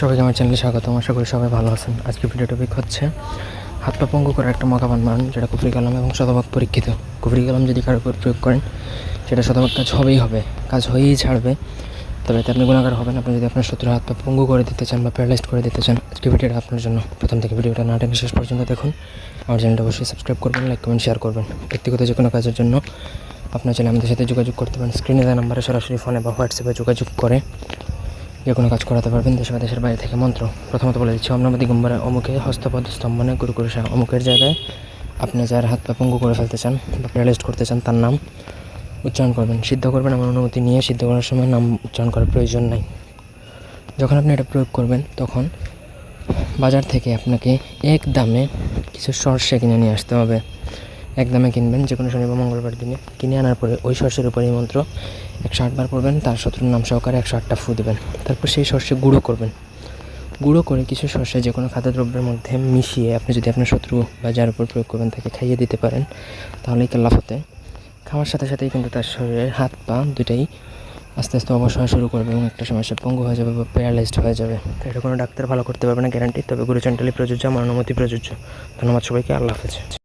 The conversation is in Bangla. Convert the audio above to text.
সবাইকে আমার চ্যানেলে স্বাগতম। আশা করি সবাই ভালো আছেন। আজকে ভিডিও টপিক হচ্ছে হাত পা পঙ্গু করার একটা মকাবান মান যেটা কুফরি কালাম এবং শতভাগ পরীক্ষিত। কুফরি কালাম যদি কারোর উপর প্রয়োগ করেন, সেটা শতভাগ কাজ হবেই হবে। কাজ হয়েই ছাড়বে। তবে এতে আপনি গুণাগার হবেন আপনি যদি আপনার শত্রু হাত পা পঙ্গু করে দিতে চান বা প্যারালাইজড করে দিতে চান। আজকে ভিডিওটা আপনার জন্য। প্রথম থেকে ভিডিওটা না টেনে শেষ পর্যন্ত দেখুন। আমার চ্যানেলটা অবশ্যই সাবস্ক্রাইব করবেন লাইক কমেন্ট শেয়ার করবেন। ব্যক্তিগত যে কোনো কাজের জন্য আপনার চ্যানেল আমাদের সাথে যোগাযোগ করতে পারেন। স্ক্রিনে দেওয়া নাম্বারে সরাসরি ফোনে বা হোয়াটসঅ্যাপে যোগাযোগ করে। যে কোনো কাজ করাতে পারবেন দেশ বা দেশের বাইরে থেকে মন্ত্র। প্রথমত বলে দিচ্ছি অমনাবাদী গুম্বারে, অমুকে হস্তপদ স্তম্ভনে গুরু শাহ অমুকের জায়গায় আপনি যার হাত পা পঙ্গু করে ফেলতে চান বা প্যারালাইজড করতে চান তার নাম উচ্চারণ করবেন। সিদ্ধ করবেন আমার অনুমতি নিয়ে সিদ্ধ করার সময় নাম উচ্চারণ করার প্রয়োজন নাই। যখন আপনি এটা প্রয়োগ করবেন, তখন বাজার থেকে আপনাকে এক দামে কিছু সর্ষে কিনে নিয়ে আসতে হবে। এক দামে কিনবেন যে কোনো শনি বা মঙ্গলবার দিনে। কিনে আনার পরে ওই সর্ষের উপরে এই মন্ত্র একশো আটবার পড়বেন, তার শত্রুর নাম সহকারে একশো আটটা ফু দেবেন। তারপর সেই সর্ষে গুঁড়ো করবেন। গুঁড়ো করে কিছু সর্ষে যে কোনো খাদ্যদ্রব্যের মধ্যে মিশিয়ে আপনি যদি আপনার শত্রু বা যার উপর প্রয়োগ করবেন তাকে খাইয়ে দিতে পারেন তাহলেই কাল্লাফতে খাওয়ার সাথে সাথেই কিন্তু তার শরীরের হাত, পা দুটাই আস্তে আস্তে অবশ শুরু করবে এবং একটা সমস্যা পঙ্গু হয়ে যাবে বা প্যারালাইজড হয়ে যাবে। এটা কোনো ডাক্তার ভালো করতে পারবে না গ্যারান্টি তবে গুরু চ্যান্টালি প্রযোজ্য, আমার অনুমতি প্রযোজ্য। ধন্যবাদ সবাইকে, আল্লাহ হাফেজ।